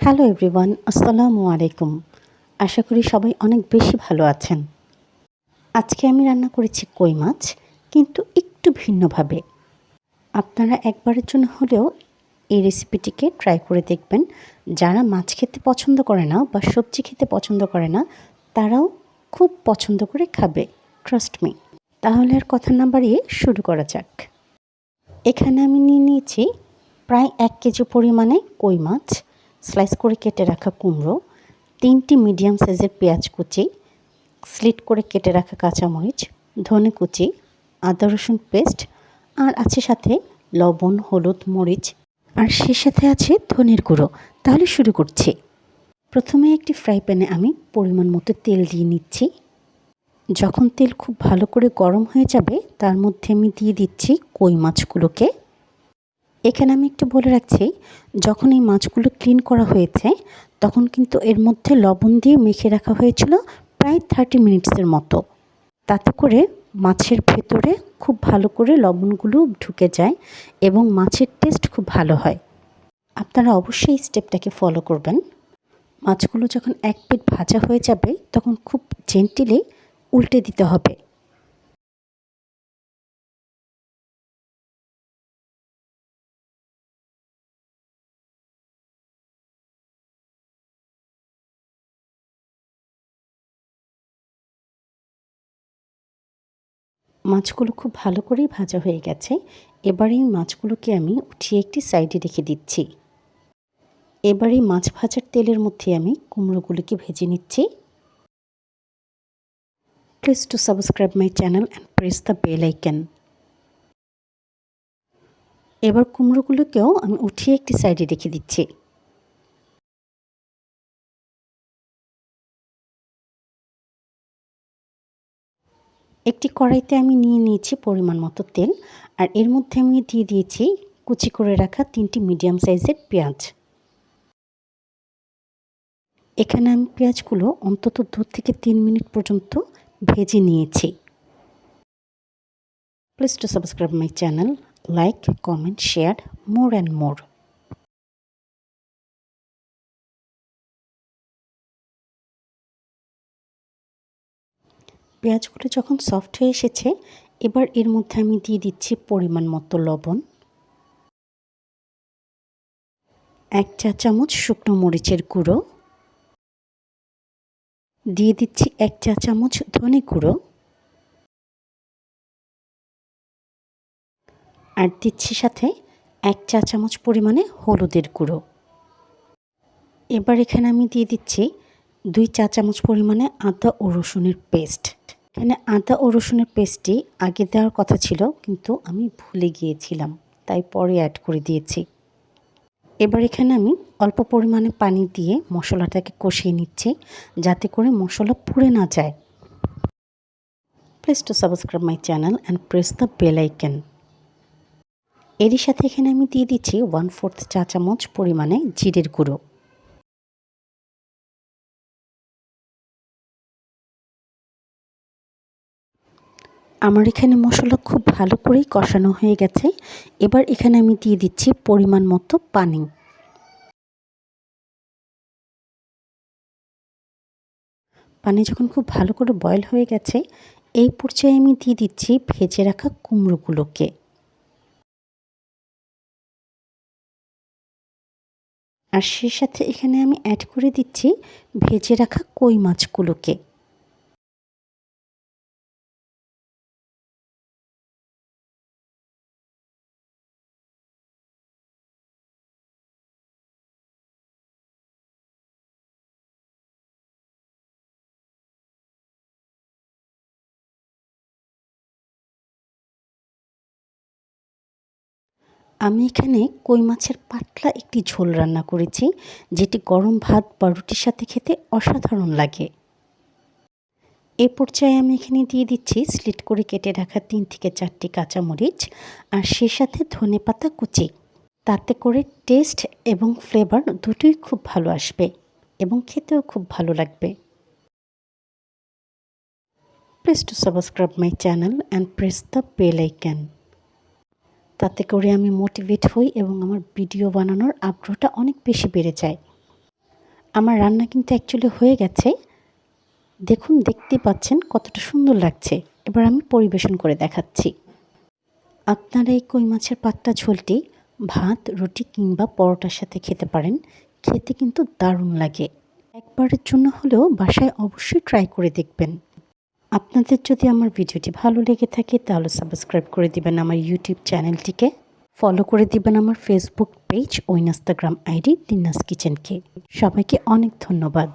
Hello everyone আসসালামু আলাইকুম আশা করি সবাই অনেক বেশি ভালো আছেন। আজকে আমি রান্না করেছি কই মাছ, কিন্তু একটু ভিন্নভাবে। আপনারা একবারের জন্য হলেও এই রেসিপিটিকে ট্রাই করে দেখবেন। যারা মাছ খেতে পছন্দ করে না বা সবজি খেতে পছন্দ করে না, তারাও খুব পছন্দ করে খাবে ট্রাস্ট মি তাহলে আর কথা না বাড়িয়ে শুরু করা যাক। এখানে আমি নিয়ে নিয়েছি প্রায় এক কেজি পরিমাণে কই মাছ। স্লাইস করে কেটে রাখা কুমড়ো, তিনটি মিডিয়াম সাইজের পেঁয়াজ কুচি স্লিট করে কেটে রাখা কাঁচামরিচ, ধনে কুচি, আদা রসুন পেস্ট আর আছে সাথে লবণ, হলুদ, মরিচ, আর সে সাথে আছে ধনের গুঁড়ো। তাহলে শুরু করছি। প্রথমে একটি ফ্রাই প্যানে আমি পরিমাণ মতো তেল দিয়ে নিচ্ছি। যখন তেল খুব ভালো করে গরম হয়ে যাবে, তার মধ্যে আমি দিয়ে দিচ্ছি কই মাছগুলোকে। এখানে আমি একটু বলে রাখছি, যখন এই মাছগুলো ক্লিন করা হয়েছে, তখন কিন্তু এর মধ্যে লবণ দিয়ে মেখে রাখা হয়েছিল প্রায় থার্টি মিনিটসের মতো। তাতে করে মাছের ভেতরে খুব ভালো করে লবণগুলো ঢুকে যায় এবং মাছের টেস্ট খুব ভালো হয়। আপনারা অবশ্যই এই স্টেপটাকে ফলো করবেন। মাছগুলো যখন এক প্লেট ভাজা হয়ে যাবে, তখন খুব জেন্টিলি উল্টে দিতে হবে। মাছগুলো খুব ভালো করেই ভাজা হয়ে গেছে। এবার এই মাছগুলোকে আমি উঠিয়ে একটি সাইডে রেখে দিচ্ছি। এবার মাছ ভাজার তেলের মধ্যে আমি কুমড়োগুলোকে ভেজে নিচ্ছি। Please to subscribe my channel and press the bell icon এবার কুমড়োগুলোকেও আমি উঠিয়ে একটি সাইডে রেখে দিচ্ছি। একটি কড়াইতে আমি নিয়ে নিয়েছি পরিমাণ মতো তেল, আর এর মধ্যে আমি দিয়ে দিয়েছি কুচি করে রাখা তিনটি মিডিয়াম সাইজের পেঁয়াজ। এখানে আমি পেঁয়াজগুলো অন্তত দু থেকে তিন মিনিট পর্যন্ত ভেজে নিয়েছি। Please to subscribe my channel like comment share more and more পেঁয়াজগুলো যখন সফট হয়ে এসেছে, এবার এর মধ্যে আমি দিয়ে দিচ্ছি পরিমাণ মতো লবণ। এক চা চামচ শুকনো মরিচের গুঁড়ো। দিয়ে দিচ্ছি এক চা চামচ ধনে গুঁড়ো। আর দিচ্ছি সাথে এক চা চামচ পরিমাণে হলুদের গুঁড়ো। এবার এখানে আমি দিয়ে দিচ্ছি দুই চা চামচ পরিমাণে আদা ও রসুনের পেস্ট। এখানে আদা ও রসুনের পেস্টটি আগে দেওয়ার কথা ছিল, কিন্তু আমি ভুলে গিয়েছিলাম, তাই পরে অ্যাড করে দিয়েছি। এবার এখানে আমি অল্প পরিমাণে পানি দিয়ে মশলাটাকে কষিয়ে নিচ্ছি, যাতে করে মশলা পুড়ে না যায়। Please to subscribe my channel and press the bell icon এরই সাথে এখানে আমি দিয়ে দিচ্ছি ওয়ান ফোর্থ চা চামচ পরিমাণে জিরের গুঁড়ো। আমার এখানে মশলা খুব ভালো করেই কষানো হয়ে গেছে। এবার এখানে আমি দিয়ে দিচ্ছি পরিমাণ মতো পানি। পানি যখন খুব ভালো করে বয়ল হয়ে গেছে, এই পর্যায়ে আমি দিয়ে দিচ্ছি ভেজে রাখা কুমড়োগুলোকে। আর সে সাথে এখানে আমি অ্যাড করে দিচ্ছি ভেজে রাখা কই মাছগুলোকে। আমি এখানে কই মাছের পাতলা একটি ঝোল রান্না করেছি, যেটি গরম ভাত বা রুটির সাথে খেতে অসাধারণ লাগে। এ পর্যায়ে আমি এখানে দিয়ে দিচ্ছি স্লিট করে কেটে রাখা তিন থেকে চারটি কাঁচামরিচ আর সে সাথে ধনে পাতা কুচি। তাতে করে টেস্ট এবং ফ্লেভার দুটোই খুব ভালো আসবে এবং খেতেও খুব ভালো লাগবে। Please to subscribe my channel and press the bell icon. তাতে করে আমি মোটিভেট হই এবং আমার ভিডিও বানানোর আগ্রহটা অনেক বেশি বেড়ে যায়। আমার রান্না কিন্তু অ্যাকচুয়ালি হয়ে গেছে। দেখুন দেখতে পাচ্ছেন কতটা সুন্দর লাগছে। এবার আমি পরিবেশন করে দেখাচ্ছি। আপনারা এই কই মাছের পাত্তা ঝোলটি ভাত, রুটি কিংবা পরোটার সাথে খেতে পারেন। খেতে কিন্তু দারুণ লাগে। একবারের জন্য হলেও বাসায় অবশ্যই ট্রাই করে দেখবেন। আপনাদের যদি আমার ভিডিওটি ভালো লেগে থাকে, তাহলে সাবস্ক্রাইব করে দিবেন আমার ইউটিউব চ্যানেলটিকে। ফলো করে দিবেন আমার ফেসবুক পেজ ও ইনস্টাগ্রাম আইডি দিনাস কিচেনকে সবাইকে অনেক ধন্যবাদ।